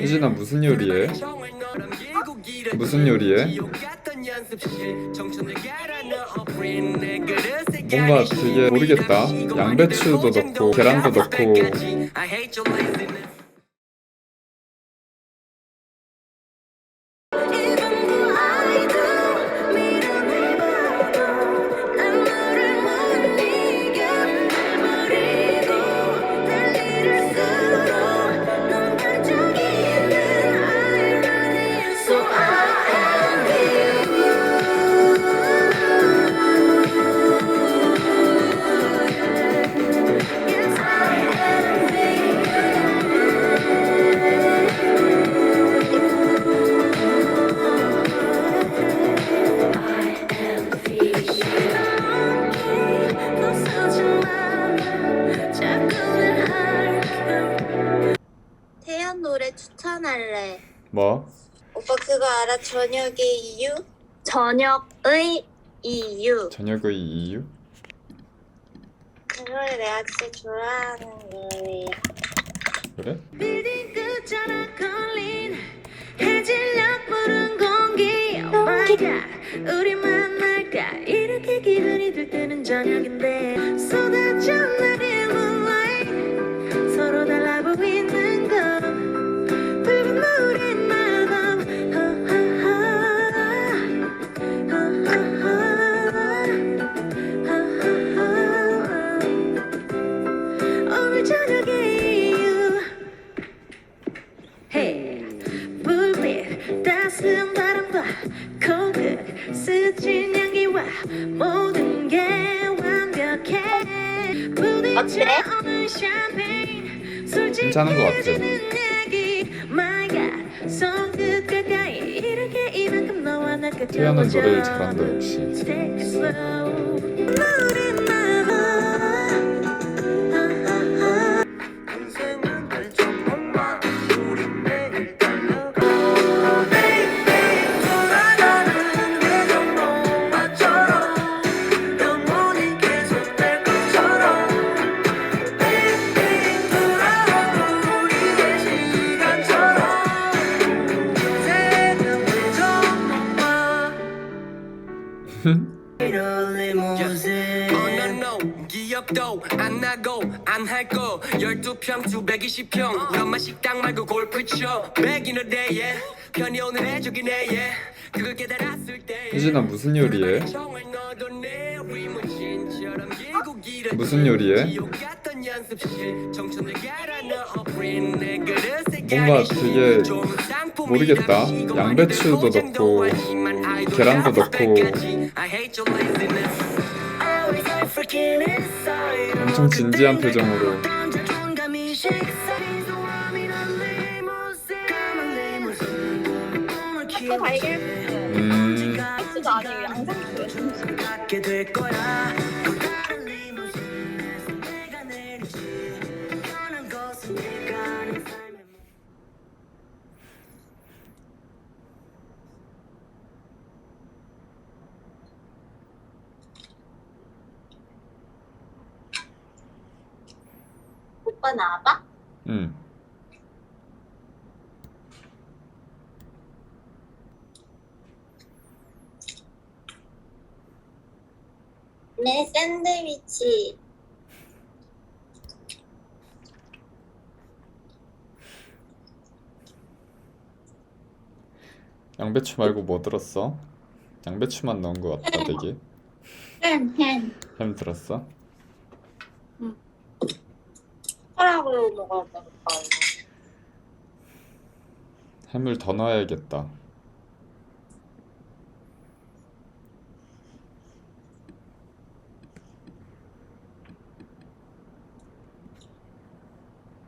혜진아 무슨 요리해? 무슨 요리해? 뭔가 되게 모르겠다. 양배추도 넣고 계란도 넣고 저녁의 이유? 저녁의 이유. 저녁의 이유? 그 노래 내가 진짜 좋아하는 노래야. 그래? 빌딩 끝자락 걸린 해질녘 푸른 공기 Oh my god 우리 만날까 이렇게 기분이 들뜨는 저녁인데 쏟아져 내린 향기와 모든 게 완벽해. 부딪혀 오는 샴페인 괜찮은 것 같아. 솔직해지는 얘기. My God 손끝 가까이 이렇게 이만큼 너와 나 태연은 노래를 잘한다 역시. Take it slow 기억도 안 나고 안할거 12평 220평 우리 엄마 식당 말고 골프 쳐 Back in 편히 오늘 해주긴 해 yeah 그걸 깨달았을 때 혜진아 무슨 요리해? 무슨 요리해? 뭔가 되게 모르겠다. 양배추도 넣고 계란도 넣고 엄청 진지한 표정으로 남 나와봐? 음. 내 샌드위치. 양배추 말고 뭐 들었어? 양배추만 넣은 것 같다 되게 햄, 햄. 햄 들었어? 숟가락으로 먹어야 돼, 오빠. 햄을 더 넣어야겠다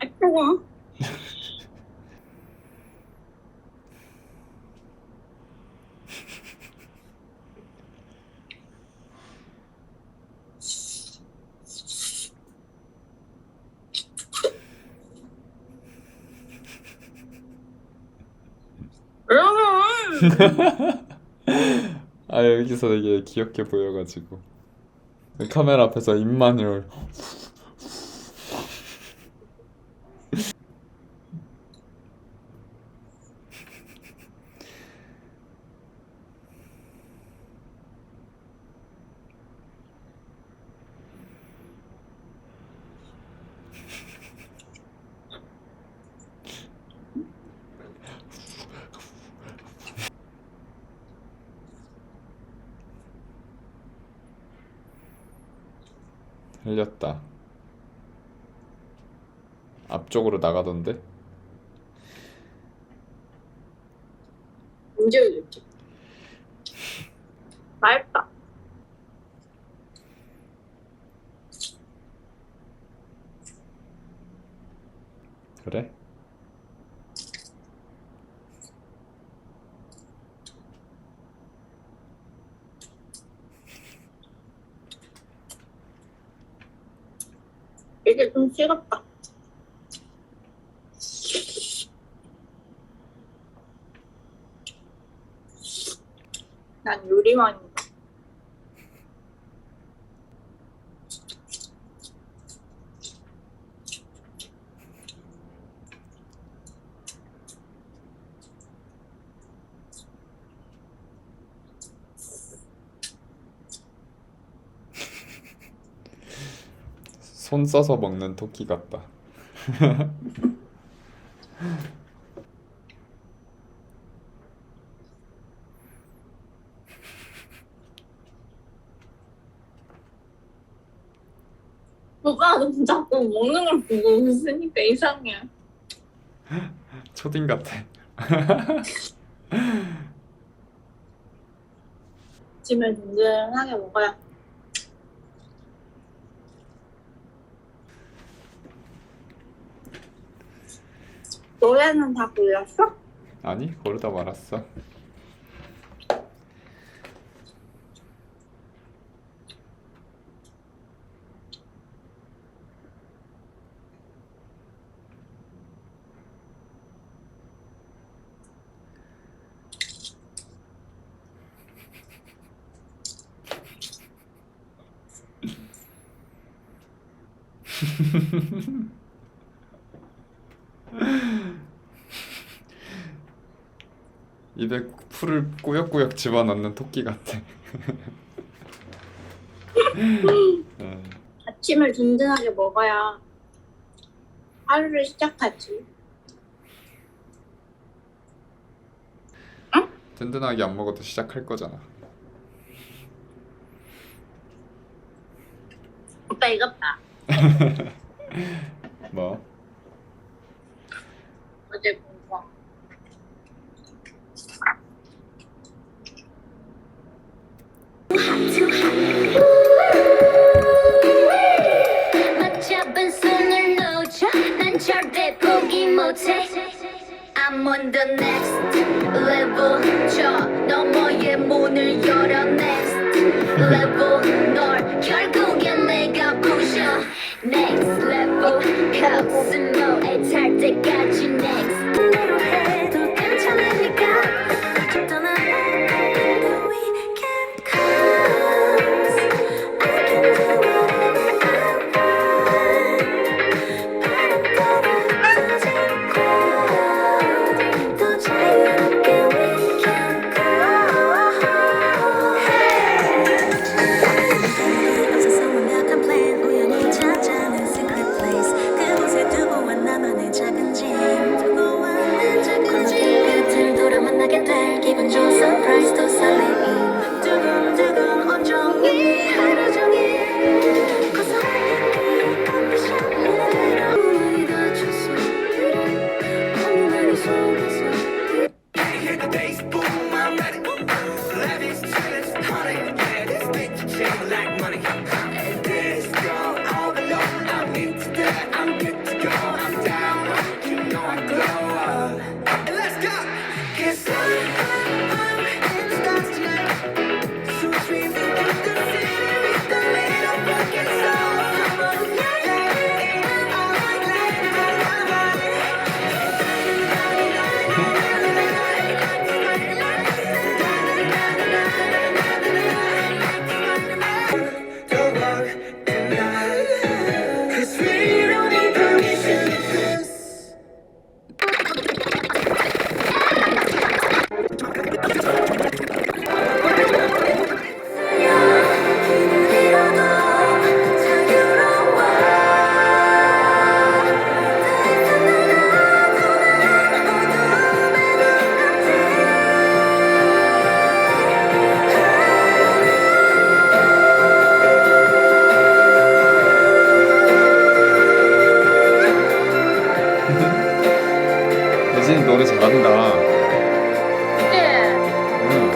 아, 뜨거 아 여기서 되게 귀엽게 보여가지고. 카메라 앞에서 입만 을 흘렸다. 앞쪽으로 나가던데? 언제 올렸지? 맑다. 그래? 좀 식었다. 난 요리왕이다. 손 써서 먹는 토끼 같다. 오빠 너 자꾸 먹는 걸 보고 웃으니까 이상해. 초딩 같아. 짐을 든든하게 먹어야. 노래는 다 불렀어? 아니, 고르다 말았어. 입에 풀을 꾸역꾸역 집어넣는 토끼 같아. 음, 아침을 든든하게 먹어야 하루를 시작하지. 든든하게 안 먹어도 시작할 거잖아. 오빠 이것 봐. I'm on the next level 저 너머의 문을 열어 next level 널 결국엔 내가 부셔 next level 코스모에 탈 때까지 next collect money. 예진이 노래 잘한다. 네. 응.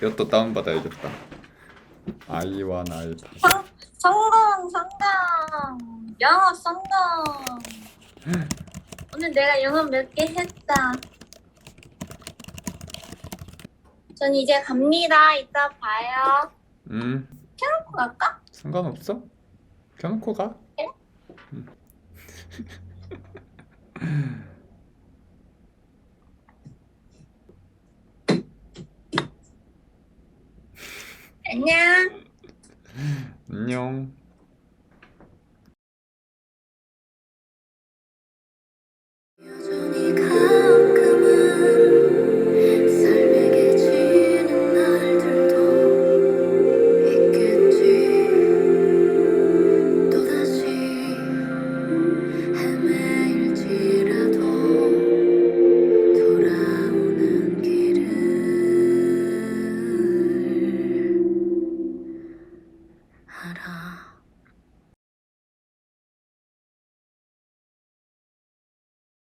이것도 다운받아야겠다. 아이와 다. 성, 성공, 성공. 영어 성공. 오늘 내가 영어 몇개 했다. 전 이제 갑니다. 이따 봐요. 음, 켜놓고 갈까? 상관없어? 켜놓고 가. 그래? 안녕. 안녕.